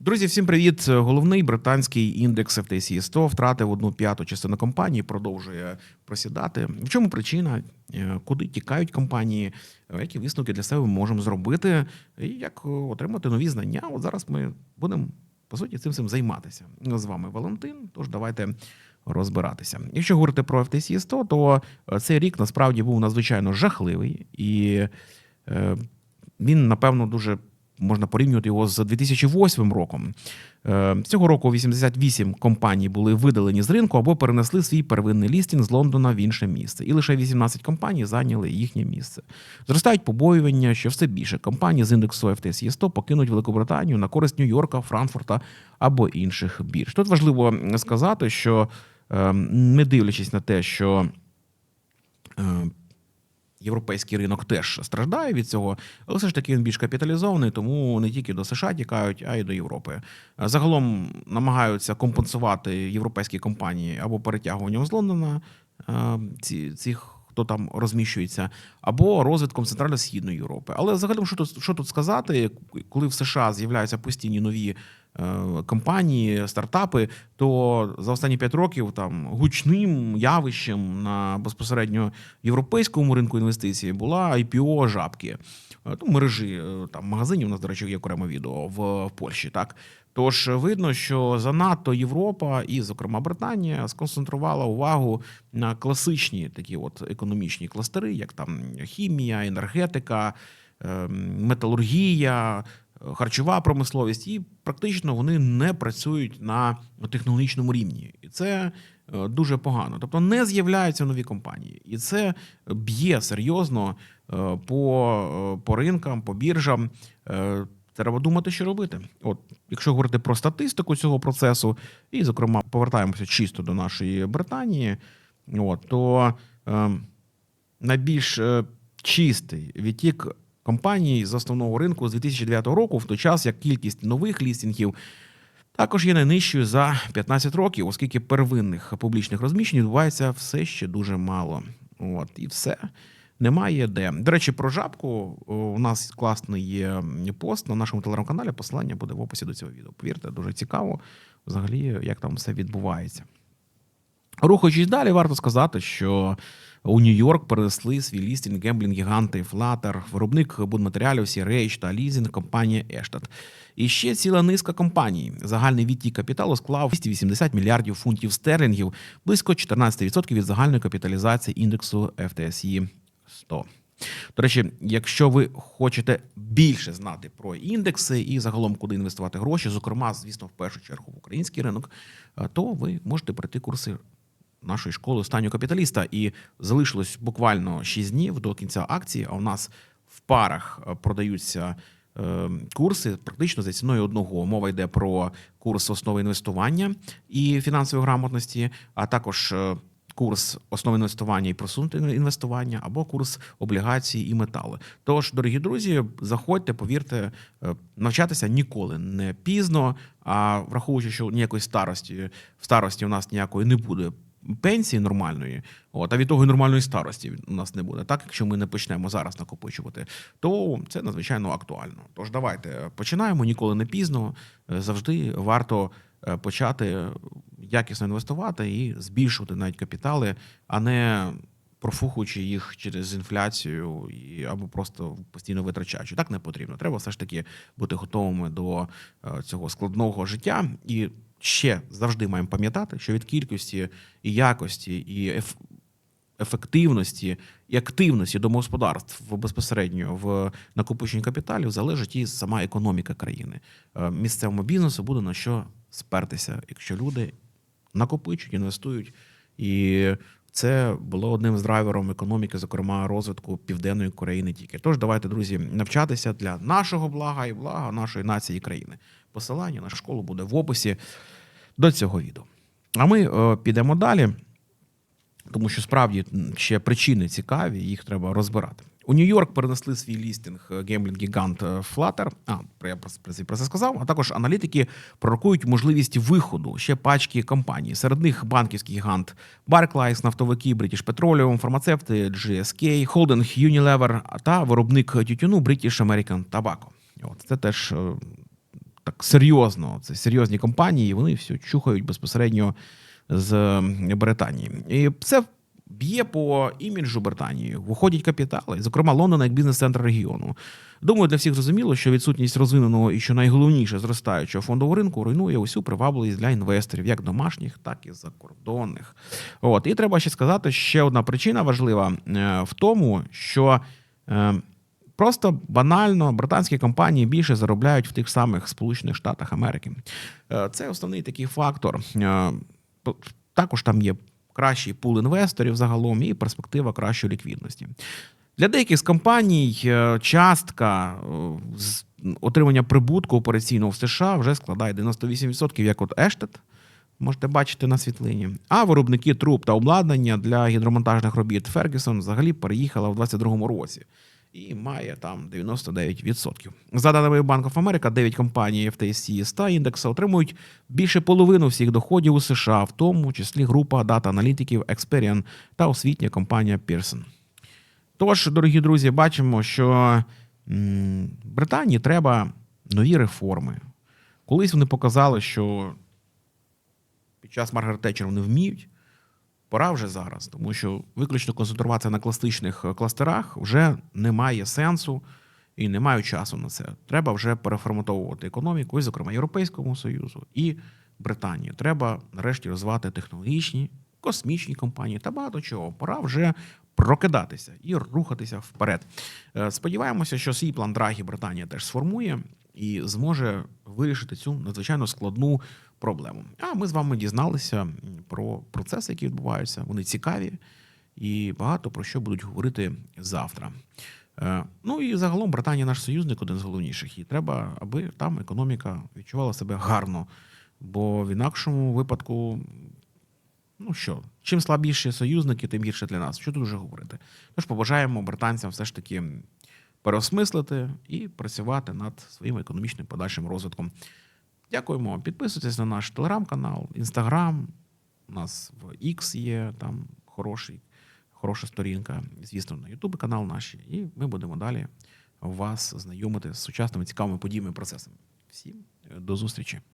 Друзі, всім привіт! Головний британський індекс FTSE 100 втратив одну п'яту частину компанії, продовжує просідати. В чому причина? Е, Куди тікають компанії? Е, Які висновки для себе ми можемо зробити? І як е, отримати нові знання? От зараз ми будемо по суті цим всім займатися. З вами Валентин. Тож давайте розбиратися. Якщо говорити про FTSE 100, то цей рік насправді був надзвичайно жахливий і. він, напевно, дуже можна порівнювати його з 2008 роком. Е, Цього року 88 компаній були видалені з ринку або перенесли свій первинний лістінг з Лондона в інше місце. І лише 18 компаній зайняли їхнє місце. Зростають побоювання, що все більше компаній з індексу FTSE 100 покинуть Великобританію на користь Нью-Йорка, Франкфурта або інших бірж. Тут важливо сказати, що е, не дивлячись на те, що е, європейський ринок теж страждає від цього, але все ж таки він більш капіталізований, тому не тільки до США тікають, а й до Європи. Загалом намагаються компенсувати європейські компанії або перетягуванням з Лондона е, ці, цих. Хто там розміщується, або розвитком Центрально-Східної Європи. Але загалом, що тут що тут сказати, коли в США з'являються постійні нові компанії, стартапи, то за останні 5 років там гучним явищем на безпосередньо європейському ринку інвестицій була IPO жабки. Е, Ну, мережі е, там магазинів у нас, до речі, є окреме відео в, в Польщі. Так тож видно, що занадто Європа і, зокрема, Британія сконцентрувала увагу на класичні такі от економічні кластери, як там хімія, енергетика, е, металургія. Харчова промисловість, і практично вони не працюють на технологічному рівні, і це е, дуже погано. Тобто не з'являються нові компанії, і це б'є серйозно е, по, е, по ринкам, по біржам. Треба думати, що робити. От, якщо говорити про статистику цього процесу, і, зокрема, повертаємося чисто до нашої Британії, от, то е, найбільш чистий відтік компаній з основного ринку з 2009 року, в той час як кількість нових лістінгів також є найнижчою за 15 років, оскільки первинних публічних розміщень відбувається все ще дуже мало. От і все. Немає де. До речі, про жабку у нас класний є пост на нашому телеграм-каналі. Посилання буде в описі до цього відео. Повірте, дуже цікаво взагалі, як там все відбувається. Рухаючись далі, варто сказати, що у Нью-Йорк перенесли свій лістінг гемблінг гіганти Flutter, виробник будматеріалів CRH та лізінг компанія Ештат. І ще ціла низка компаній. Загальний відтік капіталу склав 280 мільярдів фунтів стерлінгів, близько 14% від загальної капіталізації індексу FTSE 100. До речі, якщо ви хочете більше знати про індекси і загалом куди інвестувати гроші, зокрема, звісно, в першу чергу в український ринок, е, то ви можете пройти курси нашої школи останнього капіталіста. І залишилось буквально 6 днів до кінця акції. А у нас в парах е, продаються е, курси практично за ціною одного. Мова йде про курс основи інвестування і фінансової грамотності, а також е, курс основи інвестування і просунути інвестування, або курс облігацій і метали. Тож, дорогі друзі, заходьте, повірте, навчатися ніколи не пізно. А враховуючи, що ніякої старості в старості у нас ніякої не буде. Пенсії нормальної, от а від того і нормальної старості у нас не буде. Так, якщо ми не почнемо зараз накопичувати, то це надзвичайно актуально. Тож давайте починаємо ніколи не пізно. Е, Завжди варто е, почати якісно інвестувати і збільшувати навіть капітали, а не профухуючи їх через інфляцію або просто постійно витрачаючи. Так не потрібно. Треба все ж таки бути готовими до е, цього складного життя і. Ще завжди маємо пам'ятати, що від кількості і якості, і еф- ефективності і активності домогосподарств безпосередньо в накопиченні капіталів залежить і сама економіка країни. Е, Місцевому бізнесу буде на що спертися, якщо люди накопичують, інвестують. І це було одним з драйвером економіки, зокрема розвитку південної не тільки. Тож давайте, друзі, навчатися для нашого блага і блага нашої нації і країни. Посилання на школу буде в описі до цього відео. А ми е, підемо далі, тому що справді ще причини цікаві, їх треба розбирати. У Нью-Йорк перенесли свій лістинг гемблінг гігант Flutter. А я про, про це- про це сказав. А також аналітики пророкують можливість виходу ще пачки компаній. Серед них банківський гігант Barclays, нафтовики British Petroleum, фармацевти GSK, холдинг Unilever та виробник тютюну British American Tobacco. От це теж е, так серйозно. Це серйозні компанії, вони все чухають безпосередньо з Британії. І це б'є по іміджу Британії. Виходять капітали, зокрема Лондон як бізнес-центр регіону. Думаю, для всіх зрозуміло, що відсутність розвиненого і що найголовніше зростаючого фондового ринку руйнує усю привабливість для інвесторів, як домашніх, так і закордонних. От і треба ще сказати, ще одна причина важлива е, в тому, що е, просто банально британські компанії більше заробляють в тих самих Сполучених Штатах Америки. Е, Це основний такий фактор. Е, Також там є кращий пул інвесторів загалом і перспектива кращої ліквідності. Для деяких з компаній е, частка отримання прибутку операційного в США вже складає 98%, як от Ештет, можете бачити на світлині. А виробники труб та обладнання для гідромонтажних робіт Фергюсон взагалі переїхала в 2022 році і має там 99%. За даними Bank America, 9 компаній FTSE 100 індексу отримують більше половини всіх доходів у США, в тому числі група дата-аналітиків Experian та освітня компанія Pearson. Тож, дорогі друзі, бачимо, що Британії треба нові реформи. Колись вони показали, що під час Маргарет Тетчер вони вміють. Пора вже зараз, тому що виключно концентруватися на класичних е, кластерах вже немає сенсу і немає часу на це. Треба вже переформатовувати економіку, і, зокрема, Європейському Союзу і Британії. Треба нарешті розвивати технологічні, космічні компанії та багато чого. Пора вже прокидатися і рухатися вперед. Е, Сподіваємося, що свій план Драгі Британія теж сформує і зможе вирішити цю надзвичайно складну проблему. А ми з вами дізналися про процеси, які відбуваються. Вони цікаві і багато про що будуть говорити завтра. Е, Ну і загалом Британія наш союзник один з головніших. І треба, аби там економіка відчувала себе гарно. Бо в інакшому випадку, ну що, чим слабіші союзники, тим гірше для нас. Що тут вже говорити? Тож побажаємо британцям все ж таки переосмислити і працювати над своїм економічним подальшим розвитком. Дякуємо. Підписуйтесь на наш телеграм-канал, інстаграм. У нас в X є там хороший, хороша сторінка. Звісно, на YouTube канал наш. І ми будемо далі вас знайомити з сучасними цікавими подіями і процесами. Всім е, до зустрічі!